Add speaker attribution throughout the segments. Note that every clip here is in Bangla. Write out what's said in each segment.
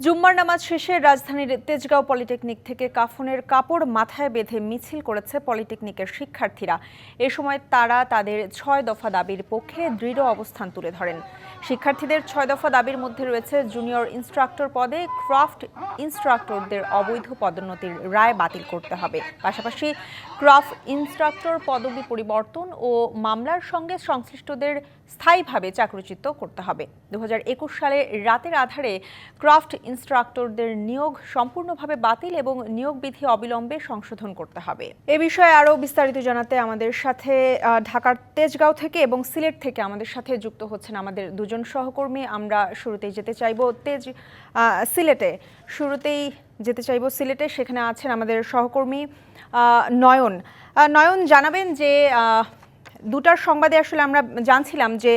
Speaker 1: জুম্মার নামাজ শেষে রাজধানীর তেজগাঁও পলিটেকনিক থেকে কাফনের কাপড় মাথায় বেঁধে মিছিল করেছে পলিটেকনিকের শিক্ষার্থীরা। এ সময় তারা তাদের ছয় দফা দাবির পক্ষে দৃঢ় অবস্থান তুলে ধরেন। শিক্ষার্থীদের ছয় দফা দাবির মধ্যে রয়েছে জুনিয়র ইনস্ট্রাক্টর পদে ক্রাফট ইনস্ট্রাক্টরদের অবৈধ পদোন্নতির রায় বাতিল করতে হবে। পাশাপাশি ক্রাফট ইনস্ট্রাক্টর পদবি পরিবর্তন ও মামলার সঙ্গে সংশ্লিষ্টদের স্থায়ীভাবে চাকরিচ্যুত করতে হবে। দু হাজার একুশ সালে রাতের আধারে ক্রাফট ইনস্ট্রাক্টরদের নিয়োগ সম্পূর্ণভাবে বাতিল এবং নিয়োগ বিধি অবিলম্বে সংশোধন করতে হবে। এ বিষয়ে আরও বিস্তারিত জানাতে আমাদের সাথে ঢাকার তেজগাঁও থেকে এবং সিলেট থেকে আমাদের সাথে যুক্ত হচ্ছেন আমাদের দুজন সহকর্মী। আমরা শুরুতেই যেতে চাইব তেজ সিলেটে। শুরুতেই যেতে চাইব সিলেটে, সেখানে আছেন আমাদের সহকর্মী নয়ন। নয়ন, জানাবেন যে দুটার সংবাদে আসলে আমরা জানছিলাম যে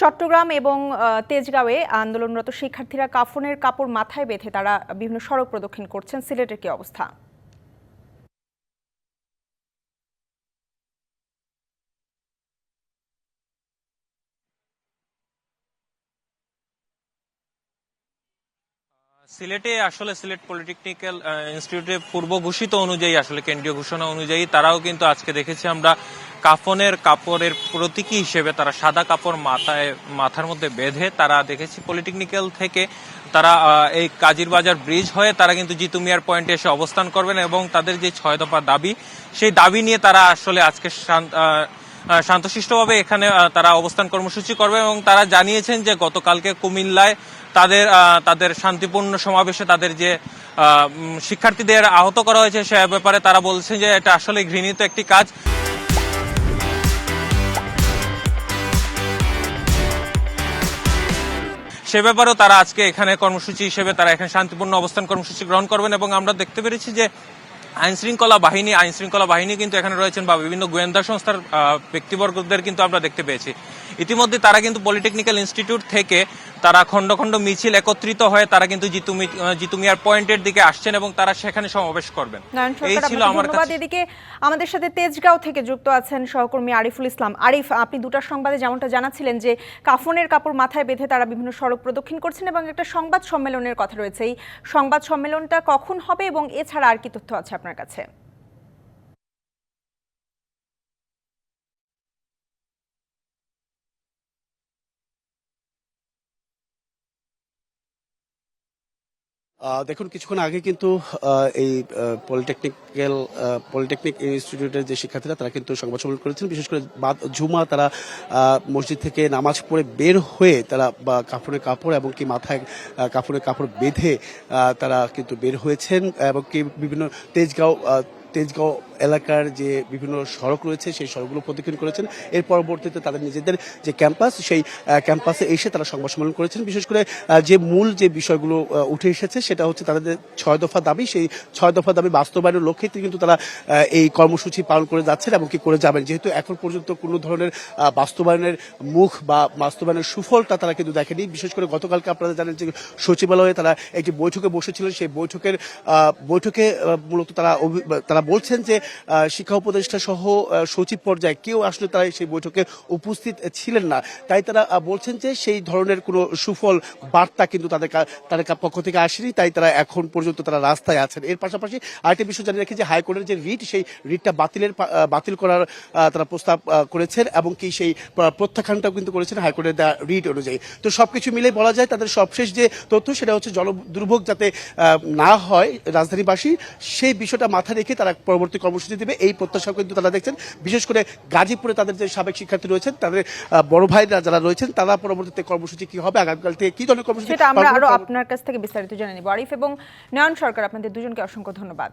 Speaker 1: চট্টগ্রাম এবং তেজগাঁওয়ে আন্দোলনরত শিক্ষার্থীরা কাফনের কাপড় মাথায় বেঁধে তারা বিভিন্ন সড়ক প্রদক্ষিণ করছেন। সিলেটের কি অবস্থা?
Speaker 2: সিলেটে আসলে সিলেট পলিটেকনিক্যাল ইনস্টিটিউটে পূর্ব ঘোষিত অনুযায়ী, আসলে কেন্দ্রীয় ঘোষণা অনুযায়ী, তারাও কিন্তু আজকে দেখেছি আমরা কাফনের কাপড়ের প্রতীকী হিসেবে তারা সাদা কাপড় মাথায়, মাথার মধ্যে বেঁধে তারা দেখেছি পলিটেকনিক্যাল থেকে তারা এই কাজির বাজার ব্রিজ হয়ে তারা কিন্তু জিতু মিয়ার পয়েন্টে এসে অবস্থান করবেন এবং তাদের যে ছয় দফা দাবি, সেই দাবি নিয়ে তারা আসলে আজকে শান্তশিষ্টভাবে এখানে তারা অবস্থান কর্মসূচি করবে এবং তারা জানিয়েছেন যে গতকালকে কুমিল্লায় তাদের তাদের শান্তিপূর্ণ সমাবেশে তাদের যে শিক্ষার্থীদের আহত করা হয়েছে সে ব্যাপারে তারা বলছেন যে এটা আসলে ঘৃণিত একটি কাজ। সে ব্যাপারেও তারা আজকে এখানে কর্মসূচি হিসেবে তারা এখানে শান্তিপূর্ণ অবস্থান কর্মসূচি গ্রহণ করবেন এবং আমরা দেখতে পেরেছি যে আইন শৃঙ্খলা বাহিনী আইন শৃঙ্খলা বাহিনী কিন্তু এখানে রয়েছেন বা বিভিন্ন গোয়েন্দা সংস্থার ব্যক্তিবর্গদের কিন্তু আমরা দেখতে পেয়েছি। ইতিমধ্যে তারা কিন্তু পলিটেকনিক্যাল ইনস্টিটিউট থেকে তারা খণ্ড খণ্ড মিছিল একত্রিত হয়ে তারা কিন্তু জিতু মি- আহ, জিতু মিয়ার পয়েন্টের দিকে আসছেন এবং তারা সেখানে সমাবেশ করবেন। এই ছিল আমার কাছে।
Speaker 1: এদিকে আমাদের সাথে তেজগাঁও থেকে যুক্ত আছেন সহকর্মী আরিফুল ইসলাম। আরিফ আপনি দুটার সংবাদে যেমনটা জানাচ্ছিলেন যে কাফনের কাপড় মাথায় বেঁধে তারা বিভিন্ন সড়ক প্রদক্ষিণ করছেন এবং একটা সংবাদ সম্মেলনের কথা রয়েছে। এই সংবাদ সম্মেলনটা কখন হবে এবং এছাড়া আর কি তথ্য আছে আপনার কাছে?
Speaker 3: দেখুন, কিছুক্ষণ আগে কিন্তু এই পলিটেকনিক্যাল পলিটেকনিক ইনস্টিটিউটের যে শিক্ষার্থীরা, তারা কিন্তু সংবাদ সম্মেলন করেছেন। বিশেষ করে বাদ ঝুমা, তারা মসজিদ থেকে নামাজ পড়ে বের হয়ে তারা কাপড়ের কাপড় এবং কি মাথায় কাপড়ের কাপড় বেঁধে তারা কিন্তু বের হয়েছেন। এবং কি বিভিন্ন তেজগাঁও তেজগাঁও এলাকার যে বিভিন্ন সড়ক রয়েছে, সেই সড়কগুলো প্রদক্ষিণ করেছেন। এর পরবর্তীতে তাদের নিজেদের যে ক্যাম্পাস, সেই ক্যাম্পাসে এসে তারা সংবাদ সম্মেলন করেছেন। বিশেষ করে যে মূল যে বিষয়গুলো উঠে এসেছে, সেটা হচ্ছে তাদের ছয় দফা দাবি। সেই ছয় দফা দাবি বাস্তবায়নের লক্ষ্যে কিন্তু তারা এই কর্মসূচি পালন করে যাচ্ছেন এবং কি করে যাবেন। যেহেতু এখন পর্যন্ত কোনো ধরনের বাস্তবায়নের মুখ বা বাস্তবায়নের সুফলটা তারা কিন্তু দেখেনি। বিশেষ করে গতকালকে আপনারা জানেন যে সচিবালয়ে তারা একটি বৈঠকে বসেছিলেন। সেই বৈঠকের বৈঠকে মূলত তারা তারা বলছেন যে শিক্ষা উপদেষ্টা সহ সচিব পর্যায়ে কেউ আসলে তারা সেই বৈঠকে উপস্থিত ছিলেন না। তাই তারা বলছেন যে সেই ধরনের কোনো সুফল বার্তা কিন্তু তাদের তাদের পক্ষ থেকে আসেনি। তাই তারা এখন পর্যন্ত তারা রাস্তায় আছেন। এর পাশাপাশি আরেকটি বিষয় জানিয়ে রাখি যে হাইকোর্টের যে রিট, সেই রিটটা বাতিলের বাতিল করার তারা প্রস্তাব করেছেন এবং কি সেই প্রত্যাখ্যানটাও কিন্তু করেছেন হাইকোর্টের রিট অনুযায়ী। তো সবকিছু মিলে বলা যায় তাদের সবশেষ যে তথ্য, সেটা হচ্ছে জল দুর্ভোগ যাতে না হয় রাজধানীবাসী, সেই বিষয়টা মাথায় রেখে তারা পরবর্তী কর্মসূচি দেবে। এই প্রত্যাশা কিন্তু তারা দেখছেন। বিশেষ করে গাজীপুরে তাদের যে সাবেক শিক্ষার্থী রয়েছেন তাদের বড় ভাইরা যারা রয়েছেন তারা পরবর্তীতে কর্মসূচি কি হবে? আগামীকাল থেকে কি ধরনের কর্মসূচি
Speaker 1: আমরা
Speaker 3: আরও
Speaker 1: আপনার কাছ থেকে বিস্তারিত জেনে নিব। আরিফ এবং নয়ন সরকার আপনাদের দুজনকে অসংখ্য ধন্যবাদ।